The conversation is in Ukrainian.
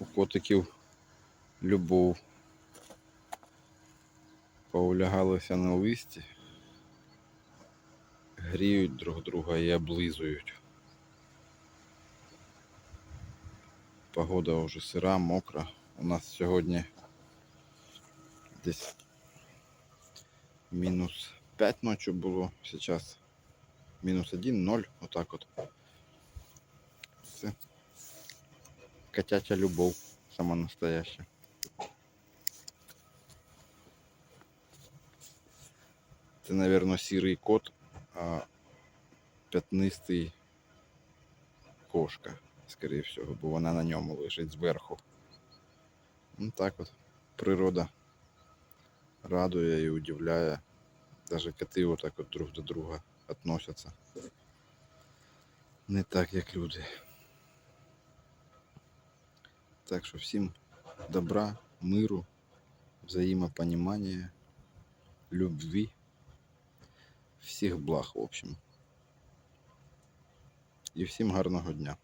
у котиків любов. Поулягалися на листі, гріють друг друга і облизують. Погода вже сира, мокра. У нас сьогодні десь мінус 5 ночі було, зараз мінус 1, 0, отак от. Це котяча любов, сама настояща. Це, напевно, сірий кот, а п'ятнистий кошка, скоріше всього, бо вона на ньому лежить зверху. Ну так от. Природа радує і удивляє. Даже коти отак от друг до друга относяться. Не так, як люди. Так що всім добра, миру, взаємопонімання, любви, всіх благ, в общем. І всім гарного дня.